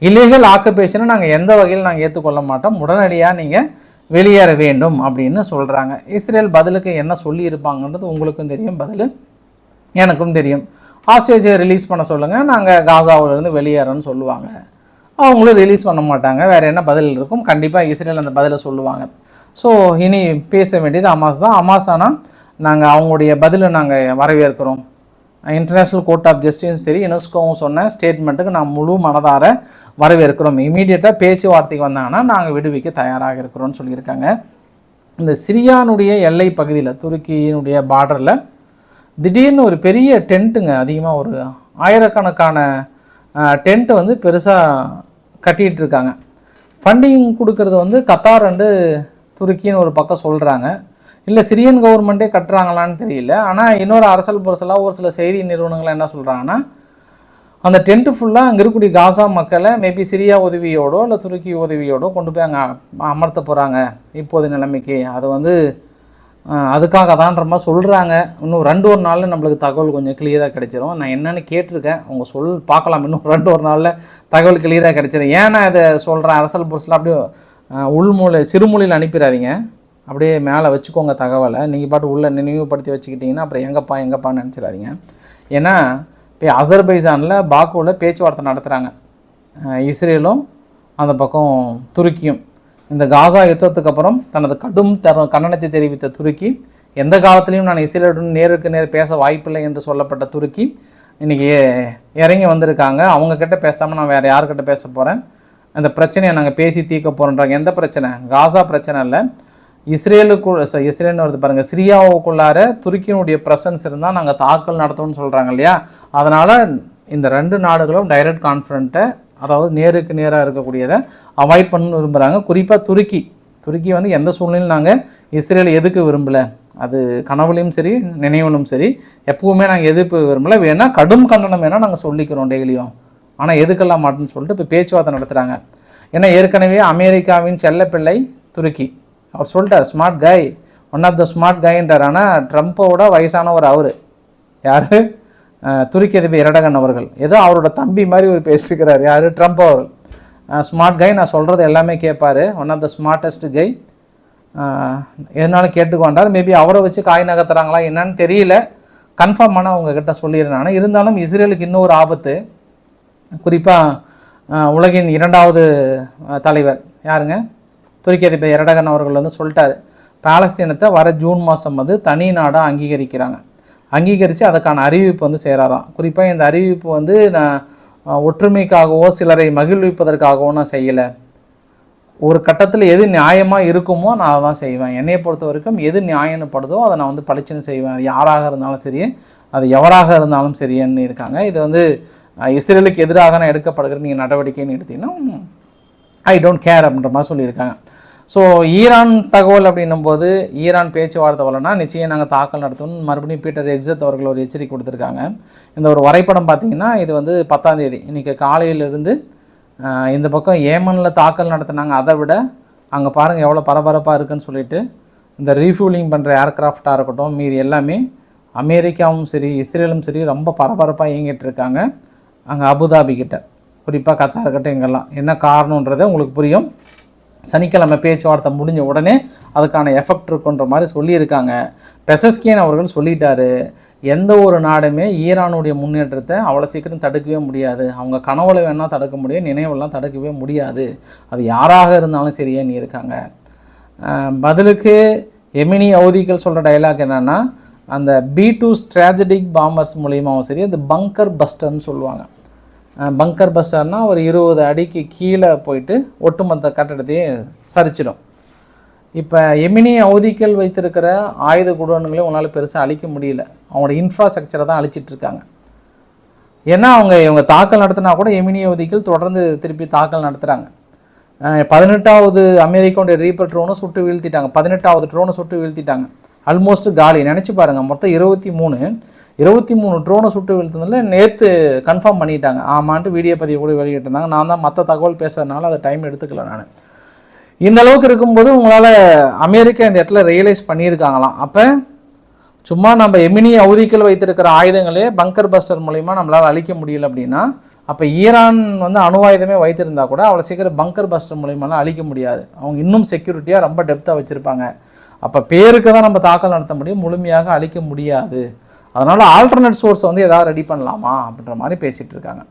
S1: இல்லீகல் ஆக்குபேஷனை நாங்கள் எந்த வகையில் நாங்கள் ஏற்றுக்கொள்ள மாட்டோம் உடனடியாக நீங்கள் வெளியேற வேண்டும் அப்படின்னு சொல்கிறாங்க இஸ்ரேல் பதிலுக்கு என்ன சொல்லியிருப்பாங்கன்றது உங்களுக்கும் தெரியும் பதில் எனக்கும் தெரியும். ஆஸ்ட்ரேலியா ரிலீஸ் பண்ண சொல்லுங்கள் நாங்கள் காசாவிலேருந்து வெளியேறோன்னு சொல்லுவாங்க. அவங்களும் ரிலீஸ் பண்ண மாட்டாங்க. வேறு என்ன பதில் இருக்கும்? கண்டிப்பாக இஸ்ரேல் அந்த பதிலை சொல்லுவாங்க. ஸோ இனி பேச வேண்டியது அமாஸ் தான். அமாஸ் ஆனால் நாங்கள் அவங்களுடைய பதிலை நாங்கள் வரவேற்கிறோம். இன்டர்நேஷ்னல் கோர்ட் ஆஃப் ஜஸ்டிஸும் சரி யுனெஸ்கோவும் சொன்ன ஸ்டேட்மெண்ட்டுக்கு நான் முழு மனதார வரவேற்கிறோம். இமீடியட்டாக பேச்சுவார்த்தைக்கு வந்தாங்கன்னா நாங்கள் விடுவிக்க தயாராக இருக்கிறோம்னு சொல்லியிருக்காங்க. இந்த சிரியானுடைய எல்லை பகுதியில் துருக்கியினுடைய பார்டரில் திடீர்னு ஒரு பெரிய டென்ட்டுங்க அதிகமாக ஒரு ஆயிரக்கணக்கான டென்ட்டு வந்து பெருசாக கட்டிகிட்டு இருக்காங்க ஃபண்டிங் கொடுக்கறது வந்து கத்தார் அண்டு துருக்கின்னு ஒரு பக்கம் சொல்கிறாங்க இல்லை சிரியன் கவர்மெண்ட்டே கட்டுறாங்களான்னு தெரியல. ஆனால் இன்னொரு அரசல் புரசலாக ஒரு சில செய்தி நிறுவனங்கள் என்ன சொல்கிறாங்கன்னா அந்த டென்ட்டு ஃபுல்லாக அங்கே இருக்கக்கூடிய காசா மக்களை மேபி சிரியா உதவியோடோ இல்லை துருக்கி உதவியோடோ கொண்டு போய் அங்கே அமர்த்த போகிறாங்க இப்போது நிலைமைக்கு. அது வந்து அதுக்காக தான்ற மாதிரி சொல்கிறாங்க இன்னும் ரெண்டு ஒரு நாளில் நம்மளுக்கு தகவல் கொஞ்சம் கிளியராக கிடைச்சிரும். நான் என்னென்னு கேட்டிருக்கேன். அவங்க சொல் பார்க்கலாம். இன்னும் ரெண்டு ஒரு நாளில் தகவல் கிளியராக கிடச்சிரும். ஏன் நான் இதை சொல்கிறேன் அரசல் புரசில் அப்படியே உள்மூலை சிறுமொழியில் அனுப்பிடாதீங்க அப்படியே மேலே வச்சுக்கோங்க தகவலை. நீங்கள் பாட்டு உள்ளே நினைவுபடுத்தி வச்சுக்கிட்டிங்கன்னா அப்புறம் எங்கப்பா எங்கப்பா நினச்சிடாதீங்க. ஏன்னா இப்போ அசர்பைசானில் பாக்குவில் பேச்சுவார்த்தை நடத்துகிறாங்க இஸ்ரேலும் அந்த பக்கம் துருக்கியும். இந்த காசா யுத்தத்துக்கு அப்புறம் தனது கடும் தர கண்டனத்தை தெரிவித்த துருக்கி எந்த காலத்திலையும் நான் இஸ்ரேலுடன் நேருக்கு நேர் பேச வாய்ப்பில்லை என்று சொல்லப்பட்ட துருக்கி இன்றைக்கி இறங்கி வந்திருக்காங்க. அவங்கக்கிட்ட பேசாமல் நான் வேறு யார்கிட்ட பேச போகிறேன் அந்த பிரச்சனையை நாங்கள் பேசி தீர்க்க போகிறோன்றாங்க எந்த பிரச்சனை? காசா பிரச்சனை இல்லை. இஸ்ரேலுக்குள் இஸ்ரேல்னு வருது பாருங்கள் சிரியாவுக்குள்ளார துருக்கியினுடைய ப்ரெசன்ஸ் இருந்தால் நாங்கள் தாக்கல் நடத்தணும்னு சொல்கிறாங்க இல்லையா? அதனால் இந்த ரெண்டு நாடுகளும் டைரக்ட் கான்ஃபரண்ட்டை அதாவது நேருக்கு நேராக இருக்கக்கூடியதை அவாய்ட் பண்ணணும்னு விரும்புகிறாங்க குறிப்பாக துருக்கி. துருக்கி வந்து எந்த சூழ்நிலையும் நாங்கள் இஸ்ரேல் எதுக்கு விரும்பலை? அது கனவுலையும் சரி நினைவனும் சரி எப்பவுமே நாங்கள் எதிர்ப்பு விரும்பலை. வேணால் கடும் கண்டனம் வேணால் நாங்கள் சொல்லிக்கிறோம் டெய்லியும். ஆனால் எதுக்கெல்லாம் மாட்டோம்னு சொல்லிட்டு இப்போ பேச்சுவார்த்தை நடத்துகிறாங்க ஏன்னா ஏற்கனவே அமெரிக்காவின் செல்லப்பிள்ளை துருக்கி. அவர் சொல்லிட்டார் smart guy one of the smart கைன்றார் ஆனால் ட்ரம்ப்போட வயசானவர் அவர். யார்? துருக்கி அதிபர் இரடகன் அவர்கள். ஏதோ அவரோட தம்பி மாதிரி ஒரு பேசிக்கிறார் யார்? ட்ரம்ப் அவர்கள். ஸ்மார்ட் கை நான் சொல்கிறது எல்லாமே கேட்பார் one of the smartest guy எதனாலும் கேட்டுக்கொண்டார் மேபி அவரை வச்சு காய் நகர்த்துறாங்களா என்னன்னு தெரியல. கன்ஃபார்ம் பண்ண உங்ககிட்ட சொல்லிடுறேன் நான். இருந்தாலும் இஸ்ரேலுக்கு இன்னொரு ஆபத்து. குறிப்பாக உலகின் இரண்டாவது தலைவர். யாருங்க? துருக்கி அதிபர் எரடகன் அவர்கள் வந்து சொல்லிட்டார். பாலஸ்தீனத்தை வர ஜூன் மாதம் வந்து தனி நாடாக அங்கீகரிக்கிறாங்க. அங்கீகரித்து அதுக்கான அறிவிப்பு வந்து சேராராம் குறிப்பாக இந்த அறிவிப்பு வந்து நான் ஒற்றுமைக்காகவோ சிலரை மகிழ்விப்பதற்காகவோ நான் செய்யலை. ஒரு கட்டத்தில் எது நியாயமாக இருக்குமோ நான் தான் செய்வேன். என்னையை பொறுத்த வரைக்கும் எது நியாயம்னு படுதோ அதை நான் வந்து பளிச்சுன்னு செய்வேன். அது யாராக இருந்தாலும் சரி அது எவராக இருந்தாலும் சரின்னு இருக்காங்க. இது வந்து இஸ்ரேலுக்கு எதிராக நான் எடுக்கப்படுகிற நீங்கள் நடவடிக்கைன்னு எடுத்தீங்கன்னா ஐ டோன்ட் கேர் அப்படின்ற மாதிரி சொல்லியிருக்காங்க. ஸோ ஈரான் தகவல் அப்படின்னும் போது ஈரான் பேச்சுவார்த்தை வரலன்னா நிச்சயம் நாங்கள் தாக்கல் நடத்தணும் மறுபடியும் பீட்டர் எக்ஸத் அவர்கள் ஒரு எச்சரிக்கை கொடுத்துருக்காங்க. இந்த ஒரு வரைபடம் பார்த்தீங்கன்னா இது வந்து பத்தாம் தேதி இன்றைக்கி காலையிலிருந்து இந்த பக்கம் ஏமனில் தாக்கல் நடத்தினாங்க. அதை விட அங்கே பாருங்கள் எவ்வளோ பரபரப்பாக இருக்குன்னு சொல்லிட்டு இந்த ரீஃபியூலிங் பண்ணுற ஏர்க்ராஃப்டாக இருக்கட்டும் மீதி எல்லாமே அமெரிக்காவும் சரி இஸ்ரேலும் சரி ரொம்ப பரபரப்பாக இயங்கிட்டு இருக்காங்க. அங்கே அபுதாபி கிட்ட குறிப்பாக கத்தார் இருக்கட்டும் இங்கெல்லாம். என்ன காரணன்றது உங்களுக்கு புரியும். சனிக்கிழமை பேச்சுவார்த்தை முடிஞ்ச உடனே அதுக்கான எஃபெக்ட் இருக்குன்ற மாதிரி சொல்லியிருக்காங்க. பெசஸ்கியன் அவர்கள் சொல்லிட்டாரு எந்த ஒரு நாடுமே ஈரானுடைய முன்னேற்றத்தை அவ்வளோ சீக்கிரம் தடுக்கவே முடியாது. அவங்க கனவுல வேணால் தடுக்க முடியும் நினைவெல்லாம் தடுக்கவே முடியாது. அது யாராக இருந்தாலும் சரியே நீ இருக்காங்க? பதிலுக்கு எமினி அவதிகள் சொல்கிற டயலாக் என்னென்னா அந்த பி டூ ஸ்ட்ராஜடிக் பாம்பர்ஸ் மூலியமாகவும் சரி அந்த பங்கர் பஸ்டர்னு சொல்லுவாங்க. பங்கர் பஸ்டர்னா ஒரு இருபது அடிக்கு கீழே போயிட்டு ஒட்டுமொத்த கட்டடத்தையும் சரிச்சிடும். இப்போ எமினி அவதிக்கள் வைத்திருக்கிற ஆயுத குடோன்களையும் உங்களால் பெருசாக அழிக்க முடியல. அவங்களோட இன்ஃப்ராஸ்ட்ரக்சரை தான் அழிச்சிட்ருக்காங்க ஏன்னா அவங்க இவங்க தாக்கல் நடத்தினா கூட எமினி அவதிக்கள் தொடர்ந்து திருப்பி தாக்கல் நடத்துகிறாங்க பதினெட்டாவது அமெரிக்காவுடைய ரீப்பர் ட்ரோனை சுட்டு வீழ்த்திட்டாங்க. பதினெட்டாவது ட்ரோனை சுட்டு வீழ்த்திட்டாங்க. ஆல்மோஸ்ட் காலி. நினச்சி பாருங்கள் மொத்தம் இருபத்தி மூணு. இருபத்தி மூணு ட்ரோனை சுட்டு வீழ்த்ததில் நேற்று கன்ஃபார்ம் பண்ணிட்டாங்க. ஆமான்ட்டு வீடியோ பதிவு கூட வெளியிட்டிருந்தாங்க. நான் தான் மற்ற தகவல் பேசுறதுனால அதை டைம் எடுத்துக்கல நான். இந்த அளவுக்கு இருக்கும்போது உங்களால் அமெரிக்கா இந்த இடத்துல ரியலைஸ் பண்ணியிருக்காங்களாம். அப்போ சும்மா நம்ம எமினி அவதிக்கல் வைத்திருக்கிற ஆயுதங்களே பங்கர் பஸ்டர் மூலிமா நம்மளால் அழிக்க முடியல அப்படின்னா அப்போ ஈரான் வந்து அணு ஆயுதமே வைத்திருந்தா கூட அவ்வளோ சீக்கிரம் பங்கர் பஸ்டர் மூலிமாலாம் அழிக்க முடியாது. அவங்க இன்னும் செக்யூரிட்டியாக ரொம்ப டெப்த்தாக வச்சுருப்பாங்க. அப்போ பேருக்கு தான் நம்ம தாக்கல் நடத்த முடியும் முழுமையாக அழிக்க முடியாது. அதனால் ஆல்டர்னேட் சோர்ஸ் வந்து எதாவது ரெடி பண்ணலாமா அப்படின்ற மாதிரி பேசிகிட்டு இருக்காங்க.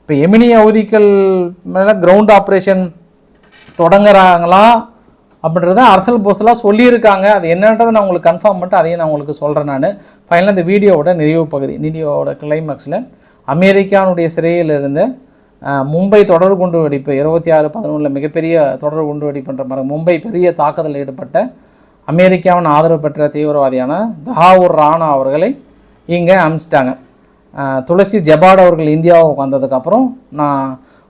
S1: இப்போ எமினி அவதிக்கள் மேலே கிரவுண்ட் ஆப்ரேஷன் தொடங்குறாங்களா அப்படின்றத அரசல் போஸ்லாம் சொல்லியிருக்காங்க. அது என்னன்றதை நான் உங்களுக்கு கன்ஃபார்ம் பண்ணிட்டு அதையும் நான் உங்களுக்கு சொல்கிறேன் நான். ஃபைனலாக இந்த வீடியோவோட நிறைவு பகுதி வீடியோவோட கிளைமேக்ஸில் அமெரிக்கானுடைய சிறையில் இருந்து மும்பை தொடர் குண்டு வெடிப்பு இருபத்தி ஆறு பதினொன்றில் மிகப்பெரிய தொடர் குண்டு வெடிப்புன்ற மாதிரி மும்பை பெரிய தாக்குதலில் ஈடுபட்ட அமெரிக்காவின் ஆதரவு பெற்ற தீவிரவாதியான தஹாவூர் ராணா அவர்களை இங்கே அனுப்பிச்சிட்டாங்க துளசி ஜபாட் அவர்கள் இந்தியாவுக்கு வந்ததுக்கப்புறம் நான்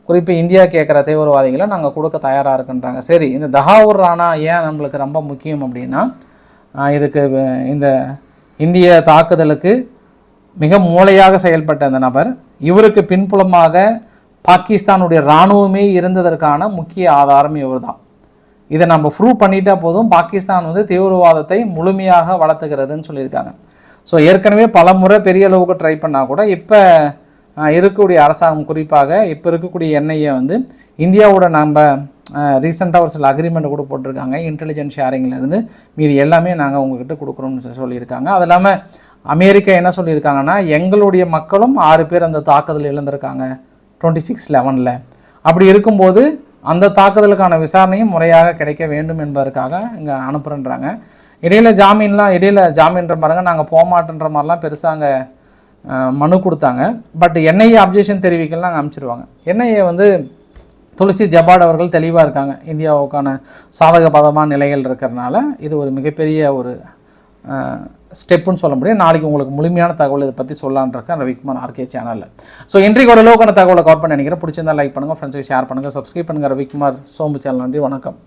S1: குறிப்பாக இந்தியா கேட்குற தீவிரவாதிகளை நாங்கள் கொடுக்க தயாராக இருக்குன்றாங்க. சரி இந்த தஹாவூர் ராணா ஏன் நம்மளுக்கு ரொம்ப முக்கியம் அப்படின்னா இதுக்கு இந்த இந்திய தாக்குதலுக்கு மிக மூளையாக செயல்பட்ட அந்த நபர் இவருக்கு பின்புலமாக பாகிஸ்தானுடைய இராணுவமே இருந்ததற்கான முக்கிய ஆதாரம் இவர்தான். இதை நம்ம ப்ரூவ் பண்ணிட்டா போதும். பாகிஸ்தான் வந்து தீவிரவாதத்தை முழுமையாக வளர்த்துக்கிறதுன்னு சொல்லியிருக்காங்க. ஸோ ஏற்கனவே பல முறை பெரிய அளவுக்கு ட்ரை பண்ணால் கூட இப்போ இருக்கக்கூடிய அரசாங்கம் குறிப்பாக இப்போ இருக்கக்கூடிய எண்ணெயை வந்து இந்தியாவோட நம்ம ரீசெண்டாக ஒரு சில அக்ரிமெண்ட் கூட போட்டிருக்காங்க. இன்டெலிஜென்ஸ் ஷேரிங்லேருந்து மீதி எல்லாமே நாங்கள் உங்ககிட்ட கொடுக்குறோம்னு சொல்லியிருக்காங்க. அது இல்லாமல் அமெரிக்கா என்ன சொல்லியிருக்காங்கன்னா எங்களுடைய மக்களும் ஆறு பேர் அந்த தாக்குதல் இழந்திருக்காங்க. டுவெண்ட்டி சிக்ஸ் லெவனில் அப்படி இருக்கும்போது அந்த தாக்குதலுக்கான விசாரணையும் முறையாக கிடைக்க வேண்டும் என்பதற்காக இங்கே அனுப்புகிறேன்றாங்க இடையில் ஜாமீன்லாம் இடையில் ஜாமீன்ற பாருங்க நாங்கள் போகமாட்டேன்ற மாதிரிலாம் பெருசாக அங்கே மனு கொடுத்தாங்க. பட் என்ஐஏ அப்ஜெக்ஷன் தெரிவிக்கலாம் நாங்கள் அனுப்பிச்சிருவாங்க. என்ஐஏ வந்து துளசி ஜபாட் அவர்கள் தெளிவாக இருக்காங்க. இந்தியாவுக்கான சாதக பதமான நிலைகள் இருக்கிறனால இது ஒரு மிகப்பெரிய ஒரு ஸ்டெப்புன்னு சொல்ல முடியும். நாளைக்கு உங்களுக்கு முழுமையான தகவல் இதை பற்றி சொல்லலான்னு இருக்கேன் ரவிக்குமார் ஆர்கே சேனலில் ஸோ இன்றைக்கு ஒரு லோக்கான தகவலை கவர் பண்ணி நினைக்கிறேன். பிடிச்சிருந்தா லைக் பண்ணுங்கள் ஃப்ரெண்ட்ஸுக்கு ஷேர் பண்ணுங்கள் சப்ஸ்கிரைப் பண்ணுங்கள் ரவிக்குமார் சோம்பு சேனல் நன்றி வணக்கம்.